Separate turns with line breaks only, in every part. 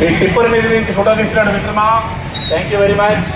ఈ టిప్పర్ మీద నుంచి ఫోటో తీసినాడు మిత్రమా thank you very much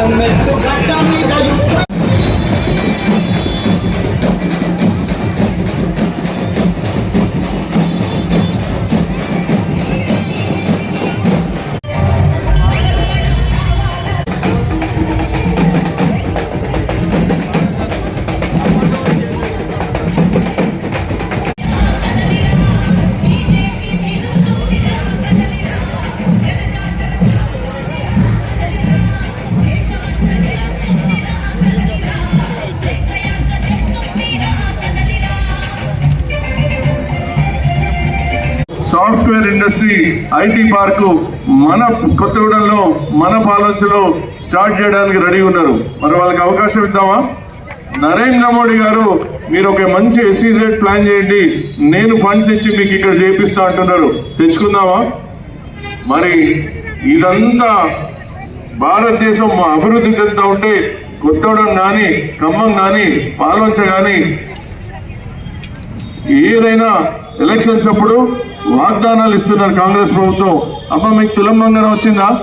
me toca mi
gallo. Industry IT park మన కొత్తగూడెంలో మన పాలనలో స్టార్ట్ చేయడానికి రెడీ ఉన్నారు. మరి వాళ్ళకి అవకాశం ఇద్దామా? నరేంద్ర మోడీ గారు మీరు ఒక మంచి ఎస్ఈజెడ్ ప్లాన్ చేయండి. నేను ఫండ్స్ ఇచ్చి మీకు ఇక్కడ చేపిస్తా అంటున్నారు. తెచ్చుకుందామా? మరి ఇదంతా భారతదేశం అభివృద్ధి చెందుతూ ఉంటే కొత్తగూడెం కానీ ఖమ్మం కానీ పాల్వంచ కానీ ఏదైనా ఎలక్షన్స్ అప్పుడు వాగ్దానాలు ఇస్తున్నారు కాంగ్రెస్ ప్రభుత్వం. అమ్మ మీకు తులం బంగారం వచ్చిందా?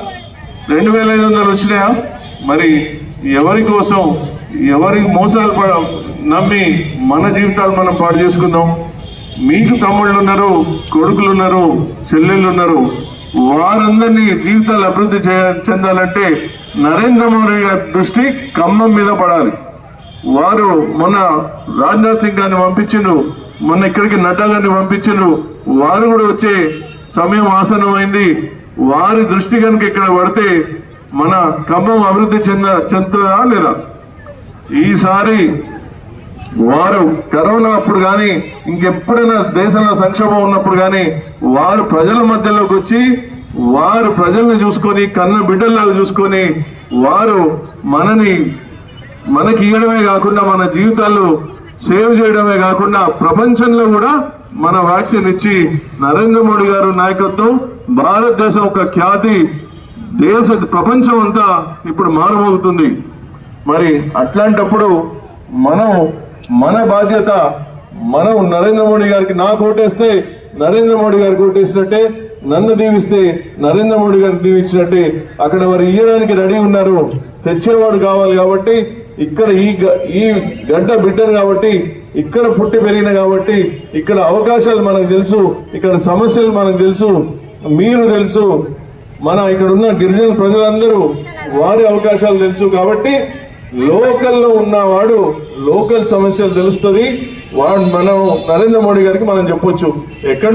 రెండు వేల ఐదు వందలు వచ్చినాయా? మరి ఎవరి కోసం ఎవరి మోసాలు నమ్మి మన జీవితాలు మనం పాడు చేసుకుందాం. మీకు తమ్ముళ్ళు ఉన్నారు కొడుకులు ఉన్నారు చెల్లెళ్ళు ఉన్నారు. వారందరినీ జీవితాలు అభివృద్ధి చెందాలంటే నరేంద్ర మోడీ గారి దృష్టి ఖమ్మం మీద పడాలి. వారు మొన్న రాజ్నాథ్ సింగ్ గారిని పంపించిండు. మొన్న ఇక్కడికి నడ్డా గారిని పంపించారు వారు కూడా వచ్చే సమయం ఆసనం అయింది వారి దృష్టి కనుక ఇక్కడ పడితే మన ఖమ్మం అభివృద్ధి చెంద చెందుతుందా లేదా? ఈసారి వారు కరోనా అప్పుడు కానీ ఇంకెప్పుడైనా దేశంలో సంక్షోభం ఉన్నప్పుడు కానీ వారు ప్రజల మధ్యలోకి వచ్చి వారు ప్రజల్ని చూసుకొని కన్న బిడ్డల్లాగా చూసుకొని వారు మనని మనకి ఇవ్వడమే కాకుండా మన జీవితాలు సేవ్ చేయడమే కాకుండా ప్రపంచంలో కూడా మన వ్యాక్సిన్ ఇచ్చి నరేంద్ర మోడీ గారు నాయకత్వం భారతదేశం ఒక ఖ్యాతి దేశ ప్రపంచం అంతా ఇప్పుడు మారుమోగుతుంది. మరి అట్లాంటప్పుడు మనం మన బాధ్యత మనం నరేంద్ర మోడీ గారికి నాకు ఓటేస్తే నరేంద్ర మోడీ గారికి ఓటేసినట్టే నన్ను దీవిస్తే నరేంద్ర మోడీ గారికి దీవించినట్టే అక్కడ వారు ఇయ్యడానికి రెడీ ఉన్నారు తెచ్చేవాడు కావాలి కాబట్టి ఇక్కడ ఈ గ- ఈ గడ్డ బిడ్డను కాబట్టి ఇక్కడ పుట్టి పెరిగిన కాబట్టి ఇక్కడ అవకాశాలు మనకు తెలుసు ఇక్కడ సమస్యలు మనకు తెలుసు మీరు తెలుసు మన ఇక్కడ ఉన్న గిరిజన ప్రజలందరూ వారి అవకాశాలు తెలుసు కాబట్టి లోకల్లో ఉన్నవాడు లోకల్ సమస్యలు తెలుస్తుంది. వాడు మనం నరేంద్ర మోడీ గారికి మనం చెప్పొచ్చు. ఎక్కడ